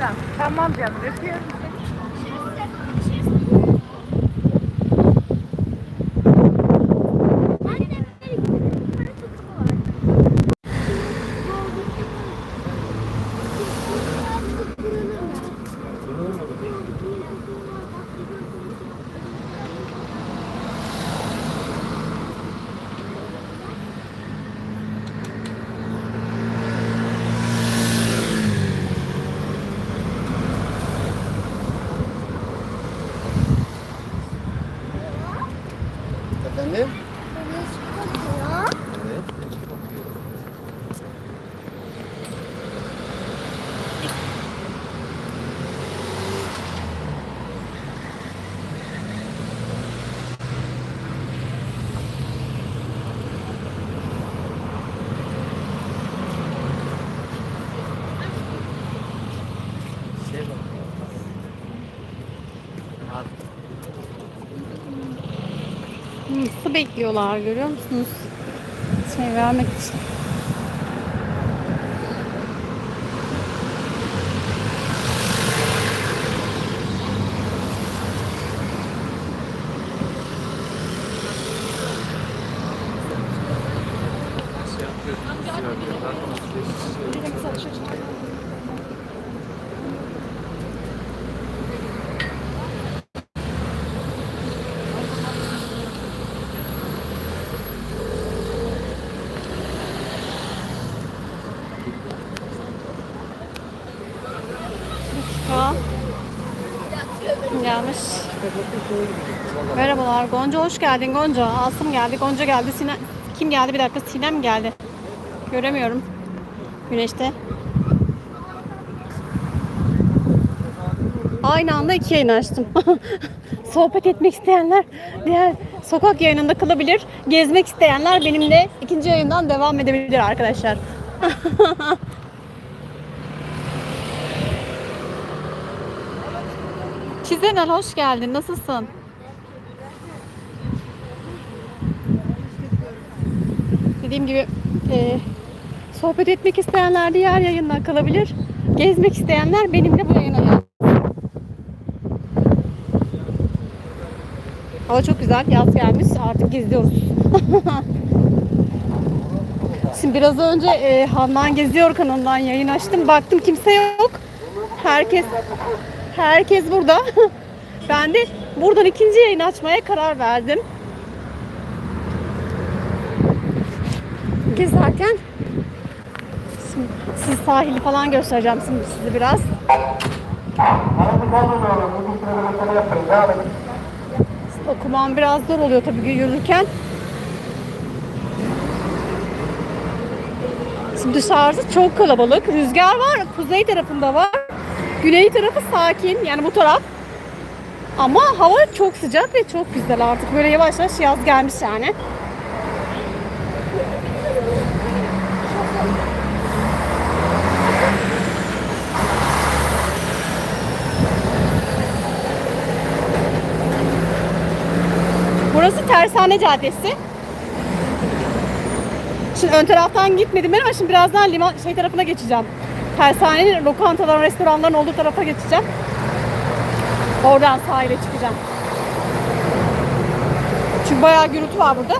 Tamam, tamam canım. Öpüyorum. Bekliyorlar görüyor musunuz? Şey vermek için. Dakika. Kim gelmiş? Merhabalar Gonca hoş geldin Gonca. Asım geldi, Gonca geldi. Sinem kim geldi? Bir dakika Sinem geldi. Göremiyorum. Güneşte. Aynı anda iki yayın açtım. Sohbet etmek isteyenler diğer sokak yayınında kalabilir. Gezmek isteyenler benimle ikinci yayından devam edebilir arkadaşlar. Çizenel hoş geldin. Nasılsın? Dediğim gibi e, sohbet etmek isteyenler diğer yayından kalabilir. Gezmek isteyenler benimle bu yayına gel. Hava çok güzel. Yaz gelmiş. Artık geziyoruz. Şimdi biraz önce e, Handan Geziyor kanalından yayın açtım. Baktım kimse yok. Herkes Herkes burada. Ben de buradan ikinci yayın açmaya karar verdim. Gezerken siz sahili falan göstereceğim şimdi size biraz. Okumam biraz zor oluyor tabii yürürken. Şimdi dışarısı çok kalabalık. Rüzgar var. Kuzey tarafında var. Güney tarafı sakin. Yani bu taraf. Ama hava çok sıcak ve çok güzel artık. Böyle yavaş yavaş yaz gelmiş yani. Burası Tersane Caddesi. Şimdi ön taraftan gitmedim ben ama şimdi birazdan liman şey tarafına geçeceğim. Tersanenin lokantaların, restoranların olduğu tarafa geçeceğim. Oradan sahile çıkacağım. Çünkü bayağı gürültü var burada.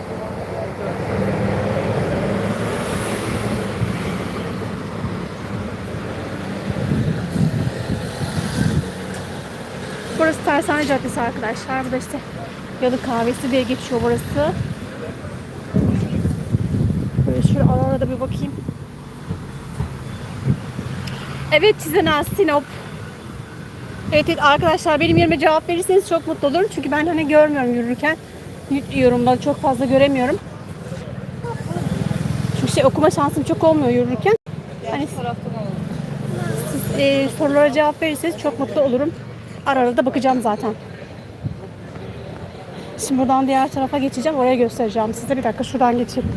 Burası Tersane Caddesi arkadaşlar. Burada işte Yalı Kahvesi diye geçiyor burası. Böyle şöyle da bir bakayım. Evet Çizenaz Sinop. Evet, evet arkadaşlar benim yerime cevap verirseniz çok mutlu olurum. Çünkü ben hani görmüyorum yürürken. Yorumda çok fazla göremiyorum. Çünkü şey okuma şansım çok olmuyor yürürken. Hani siz e, sorulara cevap verirseniz çok mutlu olurum. Ara ara da bakacağım zaten. Şimdi buradan diğer tarafa geçeceğim. Oraya göstereceğim size. Bir dakika şuradan geçeyim.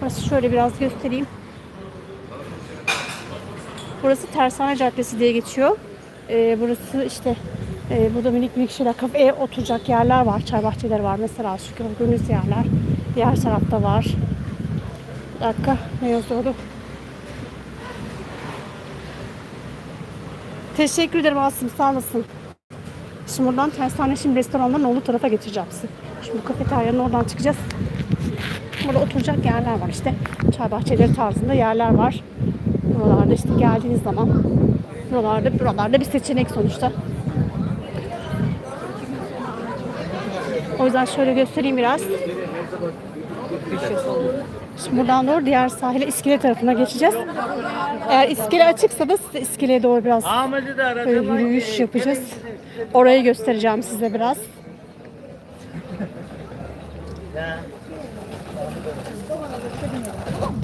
Burası şöyle biraz göstereyim. Burası Tersane Caddesi diye geçiyor. Ee, burası işte e, burada minik minik şeyler, kafeye oturacak yerler var. Çay bahçeleri var mesela şu gördüğünüz yerler. Diğer tarafta var. Bir dakika ne yazıyordu? Teşekkür ederim Asım sağ olasın. Şimdi buradan tersane şimdi restoranların olduğu tarafa geçeceğim sizi. Şimdi bu kafeteryanın oradan çıkacağız. Burada oturacak yerler var işte. Çay bahçeleri tarzında yerler var. Buralarda işte geldiğiniz zaman buralarda buralarda bir seçenek sonuçta. O yüzden şöyle göstereyim biraz. Şimdi buradan doğru diğer sahile iskele tarafına geçeceğiz. Eğer iskele açıksa da size iskeleye doğru biraz böyle yürüyüş yapacağız. Orayı göstereceğim size biraz.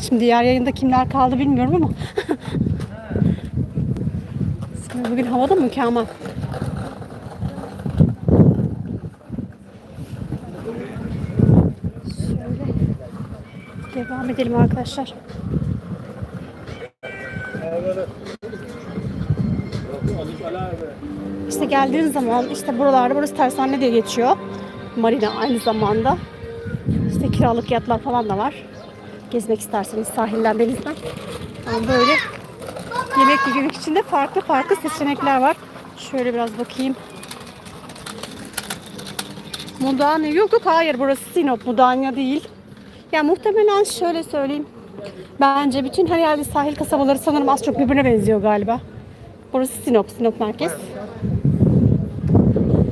Şimdi diğer yayında kimler kaldı bilmiyorum ama. Şimdi bugün hava da mükemmel. Şöyle devam edelim arkadaşlar. İşte geldiğiniz zaman işte buralarda burası tersane diye geçiyor. Marina aynı zamanda. İşte kiralık yatlar falan da var. Gezmek isterseniz sahilden denizden. Yani böyle yemek yemek için de farklı farklı seçenekler var. Şöyle biraz bakayım. Mudanya yok yok hayır burası Sinop Mudanya değil. Ya muhtemelen şöyle söyleyeyim. Bence bütün her yerde sahil kasabaları sanırım az çok birbirine benziyor galiba. Burası Sinop, Sinop merkez.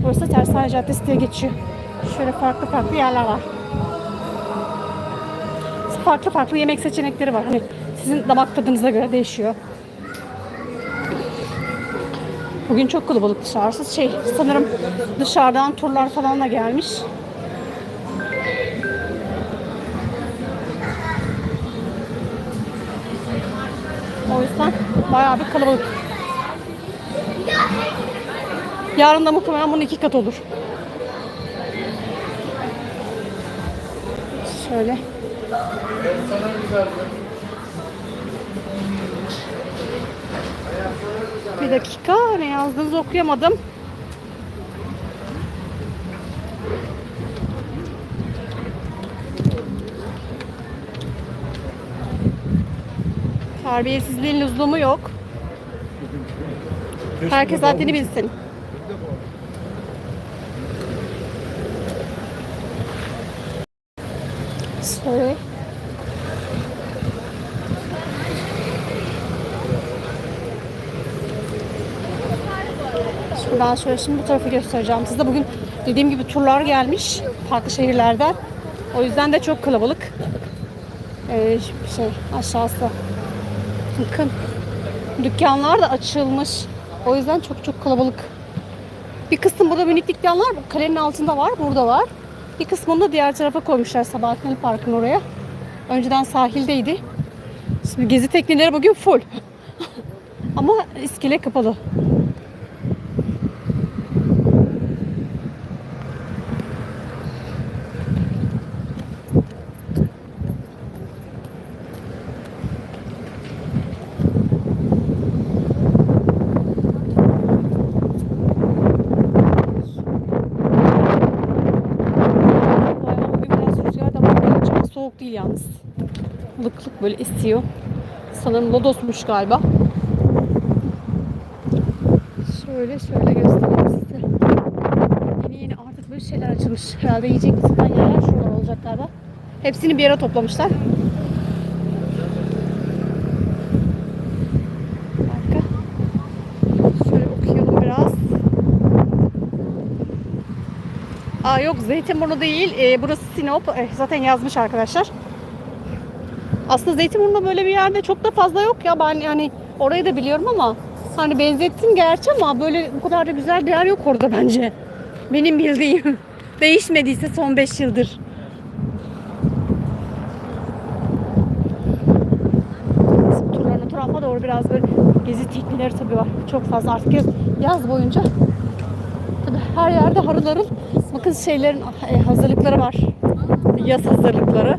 Burası Tersane Caddesi diye geçiyor. Şöyle farklı farklı yerler var. Farklı farklı yemek seçenekleri var. Hani sizin damak tadınıza göre değişiyor. Bugün çok kalabalık dışarısı. Şey sanırım dışarıdan turlar falan da gelmiş. O yüzden bayağı bir kalabalık. Yarın da muhtemelen bunun iki kat olur. Şöyle. Bir dakika ne yazdığınızı okuyamadım. Terbiyesizliğin lüzumu yok. Herkes haddini bilsin. Şöyle. Şuradan şöyle şimdi bu tarafı göstereceğim size. Bugün dediğim gibi turlar gelmiş farklı şehirlerden. O yüzden de çok kalabalık. Ee, şey aşağısı. Bakın dükkanlar da açılmış. O yüzden çok çok kalabalık. Bir kısım burada minik dükkanlar kalenin altında var, burada var. Bir kısmını da diğer tarafa koymuşlar Sabahattin Park'ın oraya. Önceden sahildeydi. Şimdi gezi tekneleri bugün full. Ama iskele kapalı. Bayağı bugün biraz rüzgar da var. Böyle Çok soğuk değil yalnız. Böyle esiyor. Sanırım lodosmuş galiba. Şöyle şöyle göstereyim size. Yeni yeni artık böyle şeyler açılmış. Herhalde yiyecek satan yerler şuralar olacak galiba. Hepsini bir yere toplamışlar. Aa yok Zeytinburnu değil. Ee, burası Sinop. Eh, zaten yazmış arkadaşlar. Aslında Zeytinburnu böyle bir yerde çok da fazla yok ya. Ben yani orayı da biliyorum ama hani benzettim gerçi ama böyle bu kadar da güzel bir yer yok orada bence. Benim bildiğim. Değişmediyse son 5 yıldır. Turlarına tarafa doğru biraz böyle gezi tekneleri tabii var. Çok fazla artık yaz, yaz boyunca Tabii her yerde harıl harıl bakın şeylerin e, hazırlıkları var. Yaz hazırlıkları.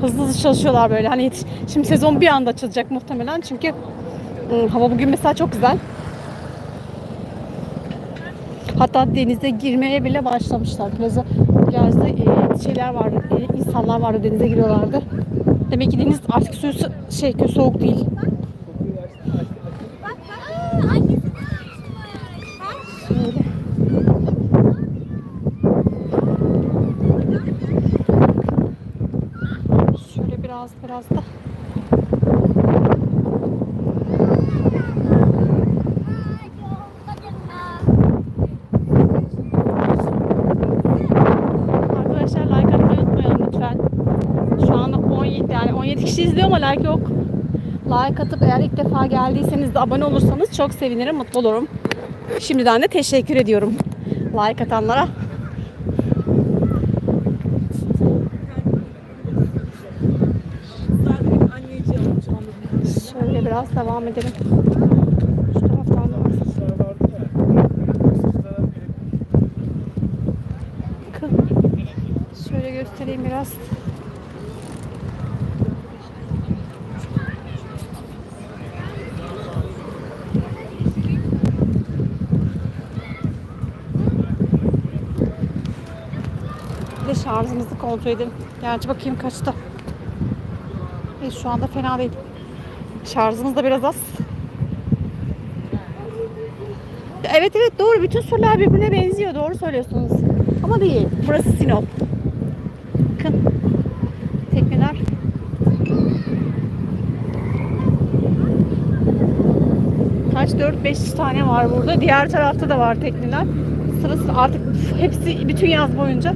Hızlı hızlı çalışıyorlar böyle. Hani yetiş- şimdi sezon bir anda açılacak muhtemelen çünkü ım, hava bugün mesela çok güzel. Hatta denize girmeye bile başlamışlar. Plaza, plajda e, şeyler vardı, e, insanlar vardı denize giriyorlardı. Demek ki deniz artık suyu şey soğuk değil. Aa, hangisi Like atıp eğer ilk defa geldiyseniz de abone olursanız çok sevinirim, mutlu olurum. Şimdiden de teşekkür ediyorum like atanlara. Şöyle biraz devam edelim. Şöyle göstereyim biraz. Bir de şarjımızı kontrol edelim. Gerçi bakayım kaçta. Evet, şu anda fena değil. Şarjımız da biraz az. Evet evet doğru. Bütün surlar birbirine benziyor. Doğru söylüyorsunuz. Ama değil. Burası Sinop. Bakın. Tekneler. Kaç? 4-5 tane var burada. Diğer tarafta da var tekneler. Sıra sıra artık hepsi bütün yaz boyunca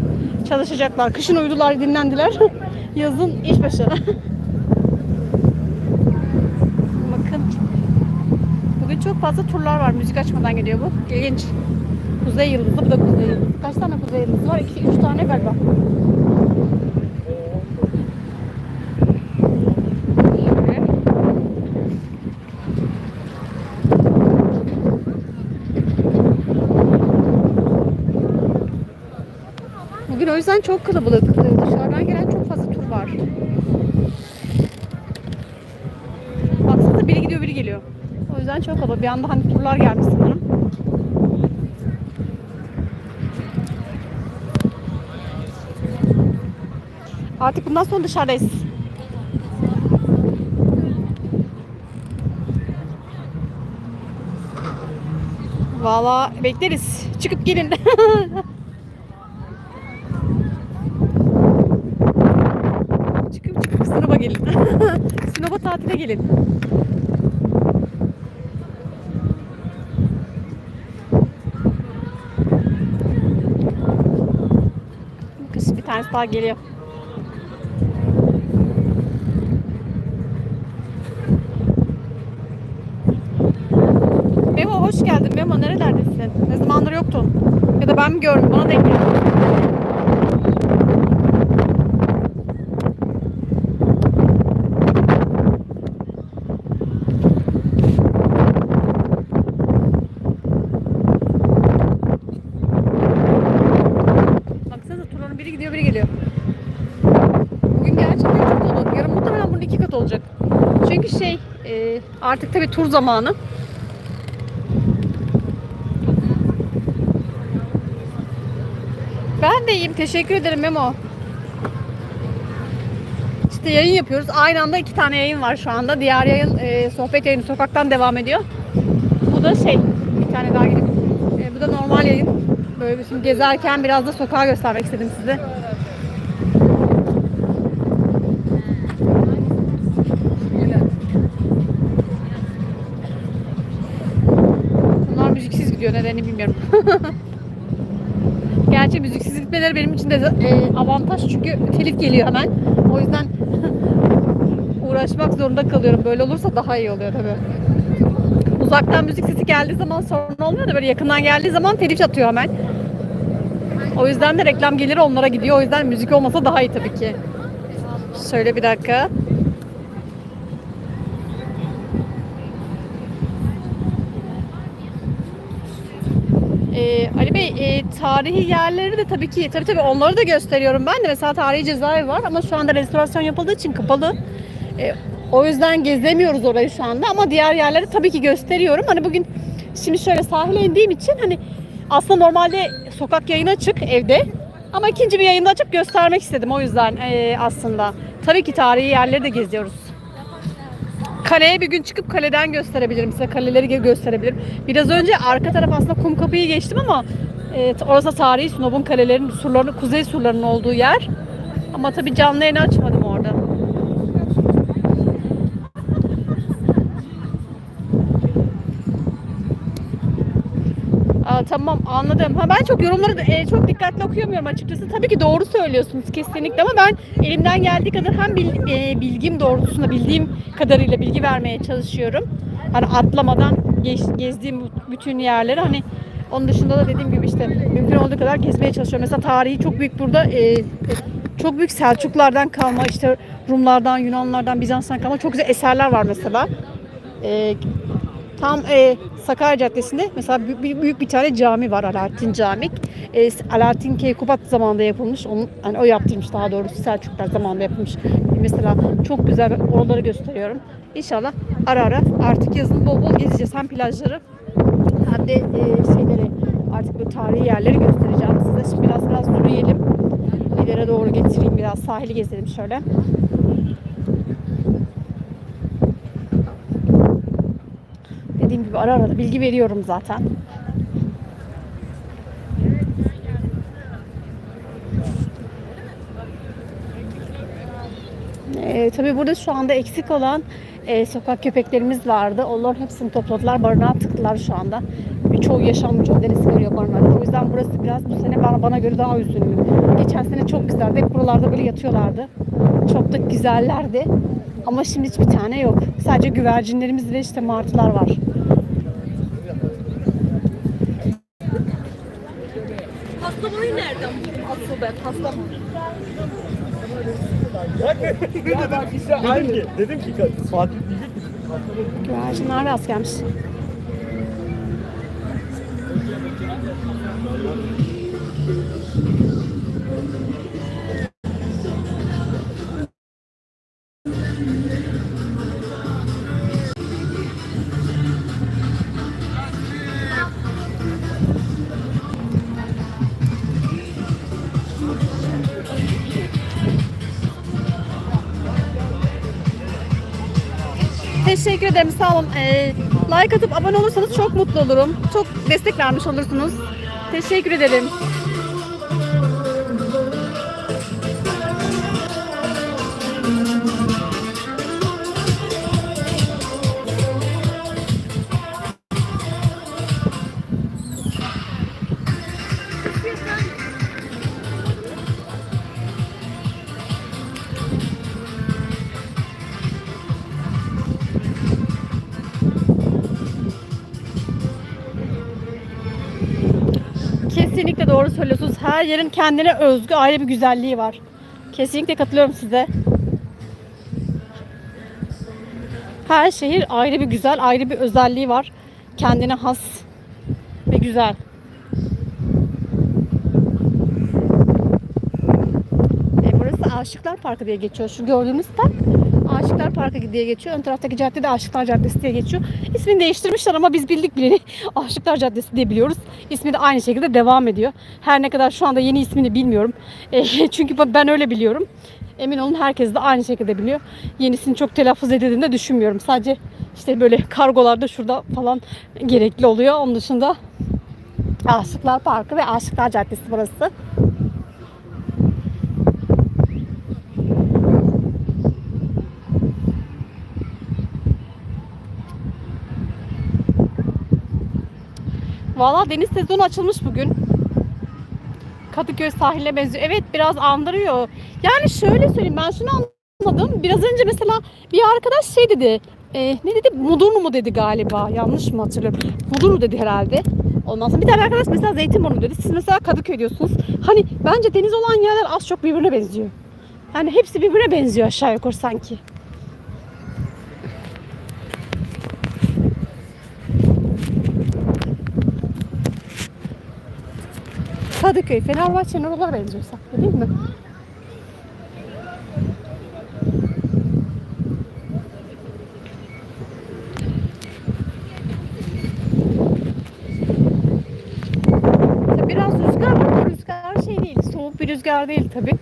çalışacaklar. Kışın uyudular, dinlendiler. Yazın iş başı. Bakın. Bugün çok fazla turlar var. Müzik açmadan geliyor bu. İlginç. Kuzey Yıldızı. Bu da Kuzey Yıldızı. Kaç tane Kuzey Yıldızı var? 2 3 tane galiba. Yüzden çok kalabalık. Ee, Dışarıdan gelen çok fazla tur var. Baksanıza biri gidiyor biri geliyor. O yüzden çok kalabalık. Bir anda hani turlar gelmiş sanırım. Artık bundan sonra dışarıdayız. Valla bekleriz. Çıkıp gelin. çıkıp çıkıp Sinop'a gelin. Sinop'a tatile gelin. Kız bir tanesi daha geliyor. Memo hoş geldin. Memo nerelerdesin? Ne zamandır yoktun? Ya da ben mi gördüm? Bana denk geldi. Baksanıza turların biri gidiyor biri geliyor. Bugün gerçekten çok kalabalık. Yarın muhtemelen bunun iki katı olacak. Çünkü şey e, artık tabii tur zamanı. Ben de iyiyim. Teşekkür ederim Memo. İşte yayın yapıyoruz. Aynı anda iki tane yayın var şu anda. Diğer yayın e, sohbet yayını sokaktan devam ediyor. Bu da şey bir tane daha gidip e, bu da normal yayın. Böyle bir şimdi gezerken biraz da sokağı göstermek istedim size. Bunlar müziksiz gidiyor nedenini bilmiyorum. Gerçi müziksiz gitmeleri benim için de e, avantaj çünkü telif geliyor hemen. O yüzden uğraşmak zorunda kalıyorum. Böyle olursa daha iyi oluyor tabii. Uzaktan müzik sesi geldiği zaman sorun olmuyor da böyle yakından geldiği zaman telif atıyor hemen. O yüzden de reklam geliri onlara gidiyor. O yüzden müzik olmasa daha iyi tabii ki. Şöyle bir dakika. Ee, Ali Bey e, tarihi yerleri de tabii ki tabii tabii onları da gösteriyorum ben de. Mesela tarihi cezaevi var ama şu anda restorasyon yapıldığı için kapalı. Ee, o yüzden gezemiyoruz orayı şu anda ama diğer yerleri tabii ki gösteriyorum. Hani bugün şimdi şöyle sahile indiğim için hani aslında normalde sokak yayını açık evde. Ama ikinci bir yayında açıp göstermek istedim o yüzden e, aslında. Tabii ki tarihi yerleri de geziyoruz. Kaleye bir gün çıkıp kaleden gösterebilirim size. Kaleleri gö- gösterebilirim. Biraz önce arka taraf aslında kum kapıyı geçtim ama e, orası tarihi Sinop'un kalelerinin surlarının kuzey surlarının olduğu yer. Ama tabii canlı yayını açmadım orada. Aa, Tamam anladım. Ha ben çok yorumları da, e, çok dikkatli okuyamıyorum açıkçası. Tabii ki doğru söylüyorsunuz kesinlikle ama ben elimden geldiği kadar hem bil- e, bilgim doğrultusunda bildiğim kadarıyla bilgi vermeye çalışıyorum. Hani atlamadan geç- gezdiğim bütün yerleri hani onun dışında da dediğim gibi işte mümkün olduğu kadar gezmeye çalışıyorum. Mesela tarihi çok büyük burada e, e, çok büyük Selçuklardan kalma işte Rumlardan, Yunanlardan, Bizans'tan kalma çok güzel eserler var mesela. E, Tam e, Sakarya Caddesi'nde mesela büyük, büyük, bir tane cami var Alaaddin Camii. E, Alaaddin Keykubat zamanında yapılmış. Onun, hani o yaptırmış daha doğrusu Selçuklar zamanında yapılmış. Mesela çok güzel oraları gösteriyorum. İnşallah ara ara artık yazın bol bol gezeceğiz. Hem plajları hem de e, şeyleri artık bu tarihi yerleri göstereceğim size. Şimdi biraz biraz yürüyelim. İleri doğru getireyim biraz sahili gezelim şöyle. Dediğim gibi ara ara bilgi veriyorum zaten. Ee, tabii burada şu anda eksik olan e, sokak köpeklerimiz vardı. Onların hepsini topladılar. Barınağa tıktılar şu anda. Birçoğu yaşam mücadelesi veriyor barınakta. O yüzden burası biraz bu sene bana, bana göre daha üzünlü. Geçen sene çok güzeldi. Hep buralarda böyle yatıyorlardı. Çok da güzellerdi. Ama şimdi hiçbir tane yok. Sadece güvercinlerimiz ve işte martılar var. Asıl ben pastamı. Hangi? Dedim ki Fatih diyecek? Güvercinler rast gelmiş. Teşekkür ederim. Sağ olun. Ee, like atıp abone olursanız çok mutlu olurum. Çok destek vermiş olursunuz. Teşekkür ederim. Her yerin kendine özgü ayrı bir güzelliği var. Kesinlikle katılıyorum size. Her şehir ayrı bir güzel, ayrı bir özelliği var. Kendine has ve güzel. E, burası Aşıklar Parkı diye geçiyor. Şu gördüğünüz park Aşıklar Parkı diye geçiyor. Ön taraftaki cadde de Aşıklar Caddesi diye geçiyor. İsmini değiştirmişler ama biz bildik bileli Aşıklar Caddesi diye biliyoruz. İsmi de aynı şekilde devam ediyor. Her ne kadar şu anda yeni ismini bilmiyorum. E, çünkü ben öyle biliyorum. Emin olun herkes de aynı şekilde biliyor. Yenisini çok telaffuz edildiğini de düşünmüyorum. Sadece işte böyle kargolarda şurada falan gerekli oluyor. Onun dışında Aşıklar Parkı ve Aşıklar Caddesi burası. Valla deniz sezonu açılmış bugün. Kadıköy sahiline benziyor. Evet biraz andırıyor. Yani şöyle söyleyeyim ben şunu anladım. Biraz önce mesela bir arkadaş şey dedi. e, ne dedi? Mudurnu mu dedi galiba. Yanlış mı hatırlıyorum? Mudurnu dedi herhalde. Ondan sonra bir tane arkadaş mesela Zeytinburnu dedi. Siz mesela Kadıköy diyorsunuz. Hani bence deniz olan yerler az çok birbirine benziyor. Yani hepsi birbirine benziyor aşağı yukarı sanki. Kadıköy, Fenerbahçe'nin oralara benziyor sanki değil mi? Biraz rüzgar var rüzgar şey değil, soğuk bir rüzgar değil tabii.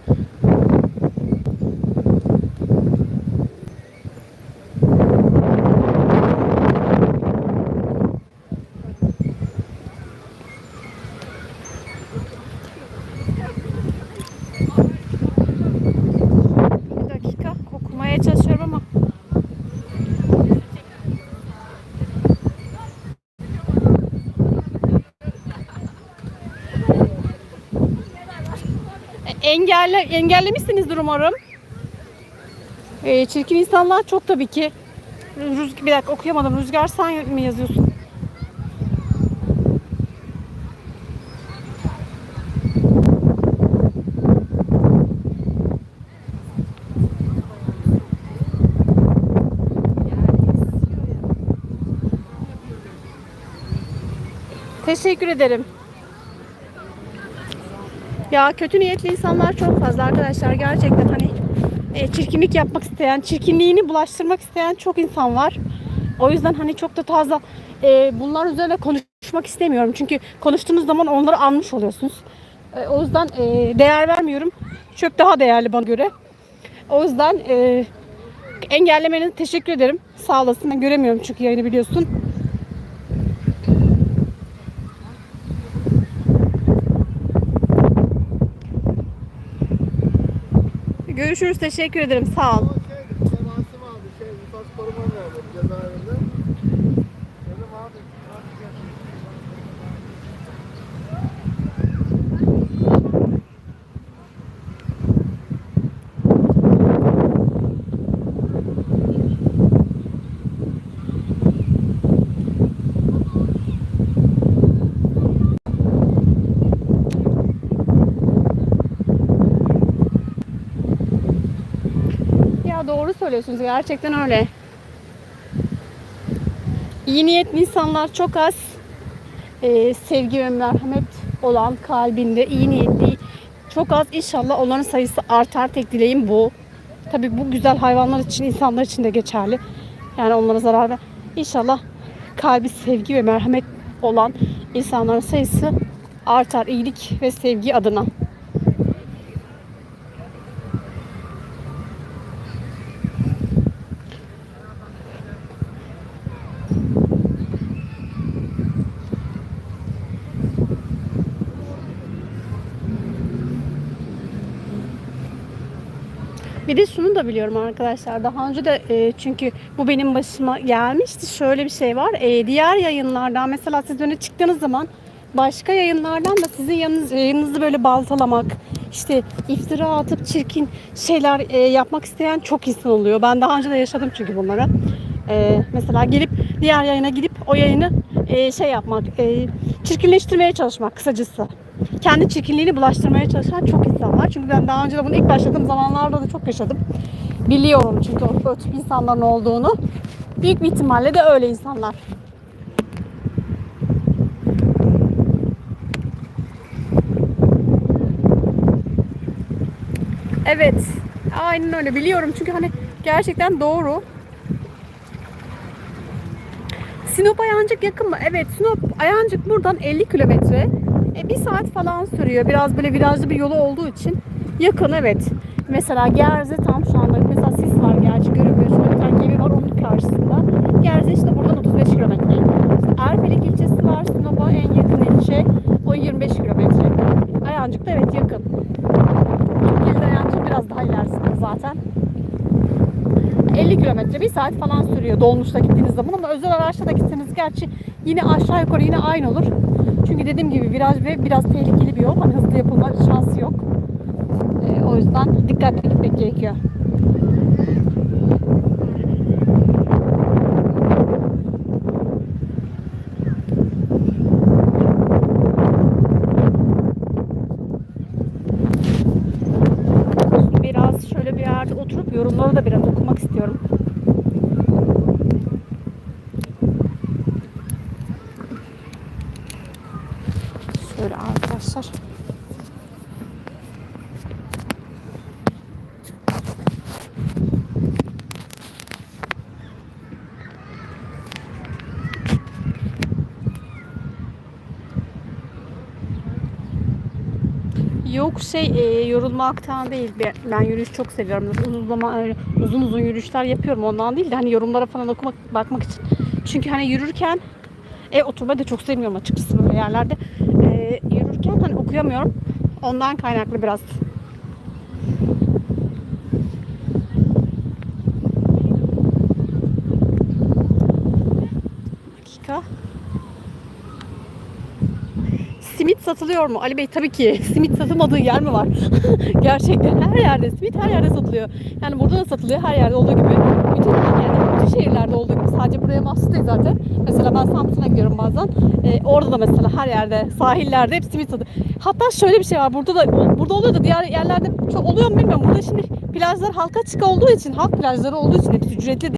Bir dakika okumaya çalışıyorum ama engelle engellemişsinizdir umarım. Ee, çirkin insanlar çok tabii ki. Rüz bir dakika okuyamadım. Rüzgar sen mi yazıyorsun? Teşekkür ederim. Ya kötü niyetli insanlar çok fazla arkadaşlar. Gerçekten hani e, çirkinlik yapmak isteyen, çirkinliğini bulaştırmak isteyen çok insan var. O yüzden hani çok da fazla e, bunlar üzerine konuşmak istemiyorum. Çünkü konuştuğunuz zaman onları almış oluyorsunuz. E, o yüzden e, değer vermiyorum. Çöp daha değerli bana göre. O yüzden e, engellemeniz teşekkür ederim. Sağ olasın. Ben göremiyorum çünkü yayını biliyorsun. Görüşürüz. Teşekkür ederim. Sağ ol. Şey, Kemal Asım abi şey infaz koruma verdi cezaevinde. Dedim abi artık yapayım. Ya söylüyorsunuz. Gerçekten öyle. İyi niyetli insanlar çok az. Ee, sevgi ve merhamet olan kalbinde iyi niyetli çok az. İnşallah onların sayısı artar. Tek dileğim bu. Tabii bu güzel hayvanlar için, insanlar için de geçerli. Yani onlara zarar ver. İnşallah kalbi sevgi ve merhamet olan insanların sayısı artar. iyilik ve sevgi adına. Bir de şunu da biliyorum arkadaşlar. Daha önce de e, çünkü bu benim başıma gelmişti. Şöyle bir şey var. E, diğer yayınlardan mesela siz öne çıktığınız zaman başka yayınlardan da sizin yanınız, yayınınızı böyle baltalamak, işte iftira atıp çirkin şeyler e, yapmak isteyen çok insan oluyor. Ben daha önce de yaşadım çünkü bunları. E, mesela gelip diğer yayına gidip o yayını e, şey yapmak, e, çirkinleştirmeye çalışmak kısacası kendi çirkinliğini bulaştırmaya çalışan çok insan var. Çünkü ben daha önce de bunu ilk başladığım zamanlarda da çok yaşadım. Biliyorum çünkü o tip insanların olduğunu. Büyük bir ihtimalle de öyle insanlar. Evet. Aynen öyle biliyorum çünkü hani gerçekten doğru. Sinop Ayancık yakın mı? Evet Sinop Ayancık buradan 50 kilometre. E, bir saat falan sürüyor. Biraz böyle virajlı bir yolu olduğu için yakın evet. Mesela Gerze tam şu anda mesela sis var gerçi göremiyorsun. Bir tane var onun karşısında. Gerze işte buradan 35 kilometre. İşte Erfelek ilçesi var Sinop'a en yakın ilçe. O 25 kilometre. Ayancık da evet yakın. Türkiye'de Ayancık biraz daha ilerisinde zaten. 50 kilometre bir saat falan sürüyor dolmuşta gittiğiniz zaman ama özel araçla da gitseniz gerçi yine aşağı yukarı yine aynı olur. Çünkü dediğim gibi viraj ve biraz tehlikeli bir yol. Hani hızlı yapılma şansı yok. Ee, o yüzden dikkatli gitmek gerekiyor. Biraz şöyle bir yerde oturup yorumları da biraz okumak istiyorum. Şöyle arkadaşlar. Yok şey e, yorulmaktan değil. Ben, yürüyüş çok seviyorum. Uzun zaman öyle uzun uzun yürüyüşler yapıyorum. Ondan değil de hani yorumlara falan okumak bakmak için. Çünkü hani yürürken e, oturmayı da çok sevmiyorum açıkçası böyle yerlerde. E, yürürken hani okuyamıyorum. Ondan kaynaklı biraz. dakika. Simit satılıyor mu? Ali Bey tabii ki simit satılmadığı yer mi var? Gerçekten her yerde simit her yerde satılıyor. Yani burada da satılıyor her yerde olduğu gibi. Bütün yani bütün şehirlerde olduğu gibi. Sadece buraya mahsus değil zaten. Mesela ben Samsun'a gidiyorum bazen. Ee, orada da mesela her yerde sahillerde hep simit satılıyor. Hatta şöyle bir şey var. Burada da burada oluyor da diğer yerlerde çok oluyor mu bilmiyorum. Burada şimdi plajlar halka açık olduğu için halk plajları olduğu için hepsi ücretli